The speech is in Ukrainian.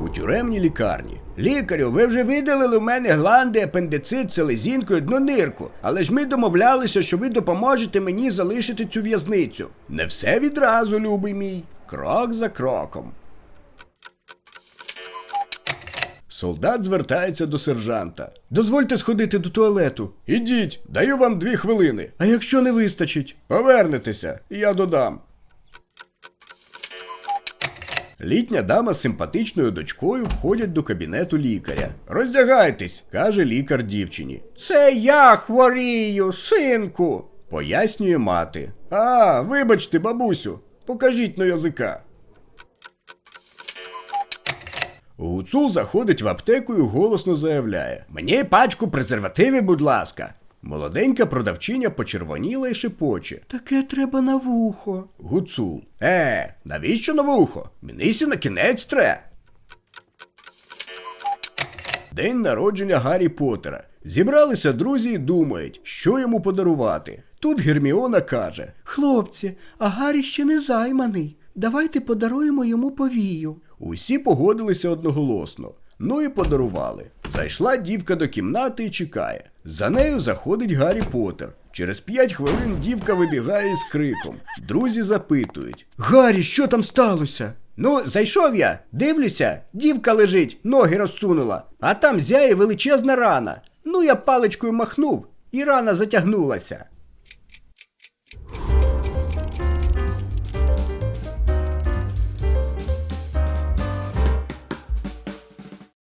У тюремній лікарні. Лікарю, ви вже видалили у мене гланди, апендицит, селезінку і одну нирку. Але ж ми домовлялися, що ви допоможете мені залишити цю в'язницю. Не все відразу, любий мій. Крок за кроком. Солдат звертається до сержанта. Дозвольте сходити до туалету. Ідіть, даю вам дві хвилини. А якщо не вистачить? Повернетеся, я додам. Літня дама з симпатичною дочкою входять до кабінету лікаря. Роздягайтесь, каже лікар дівчині. Це я хворію, синку, пояснює мати. А, вибачте, бабусю, покажіть на язика. Гуцул заходить в аптеку і голосно заявляє: Мені пачку презервативів, будь ласка. Молоденька продавчиня почервоніла і шепоче. Таке треба на вухо. Гуцул. Е, навіщо на вухо? Мені сі на кінець тре. День народження Гаррі Поттера. Зібралися друзі і думають, що йому подарувати. Тут Герміона каже: Хлопці, а Гаррі ще не займаний. Давайте подаруємо йому повію. Усі погодилися одноголосно. Ну і подарували. Зайшла дівка до кімнати і чекає. За нею заходить Гаррі Поттер. Через п'ять хвилин дівка вибігає з криком. Друзі запитують: Гаррі, що там сталося? Ну, зайшов я, дивлюся, дівка лежить, ноги розсунула, а там зяє величезна рана. Ну, я паличкою махнув, і рана затягнулася.